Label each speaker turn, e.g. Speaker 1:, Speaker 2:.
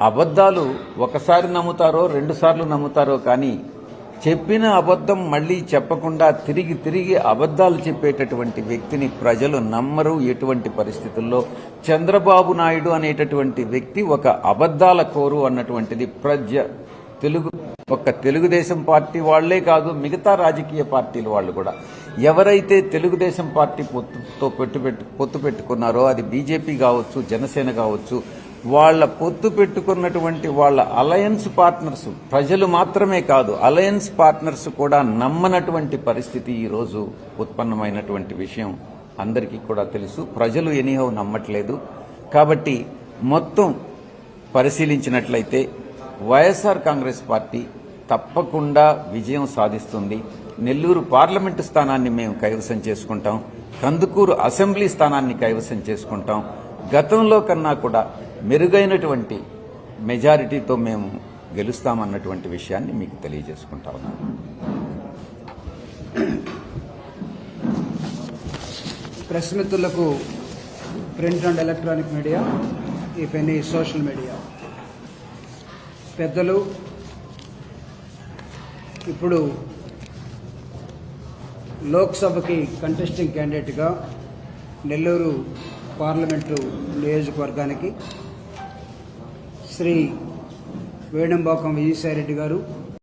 Speaker 1: అబద్ధాలు ఒకసారి నమ్ముతారో రెండుసార్లు నమ్ముతారో కానీ చెప్పిన అబద్ధం మళ్ళీ చెప్పకుండా తిరిగి తిరిగి అబద్ధాలు చెప్పేటటువంటి వ్యక్తిని ప్రజలు నమ్మరు ఎటువంటి పరిస్థితుల్లో. చంద్రబాబు నాయుడు అనేటటువంటి వ్యక్తి ఒక అబద్ధాల కోరు అన్నటువంటిది ప్రజ తెలుగు ఒక్క తెలుగుదేశం పార్టీ వాళ్ళే కాదు మిగతా రాజకీయ పార్టీల వాళ్ళు కూడా. ఎవరైతే తెలుగుదేశం పార్టీ పొత్తుతో పెట్టు పెట్టు పొత్తు పెట్టుకున్నారో అది బీజేపీ కావచ్చు జనసేన కావచ్చు వాళ్ళ పొత్తు పెట్టుకున్నటువంటి వాళ్ళ అలయన్స్ పార్ట్నర్స్ ప్రజలు మాత్రమే కాదు అలయన్స్ పార్ట్నర్స్ కూడా నమ్మనటువంటి పరిస్థితి ఈరోజు ఉత్పన్నమైనటువంటి విషయం అందరికీ కూడా తెలుసు. ప్రజలు ఎనీహో నమ్మట్లేదు. కాబట్టి మొత్తం పరిశీలించినట్లయితే వైఎస్ఆర్ కాంగ్రెస్ పార్టీ తప్పకుండా విజయం సాధిస్తుంది. నెల్లూరు పార్లమెంటు స్థానాన్ని మేము కైవసం చేసుకుంటాం. కందుకూరు అసెంబ్లీ స్థానాన్ని కైవసం చేసుకుంటాం. గతంలో కన్నా కూడా మెరుగైనటువంటి మెజారిటీతో మేము గెలుస్తామన్నటువంటి విషయాన్ని మీకు తెలియజేసుకుంటా ఉన్నాను
Speaker 2: press print and electronic media if any social media పెద్దలు ఇప్పుడు లోక్సభకి కంటెస్టింగ్ క్యాండిడేట్గా నెల్లూరు పార్లమెంటు నియోజకవర్గానికి శ్రీ వేణుంబాకం విజయసాయిరెడ్డి గారు.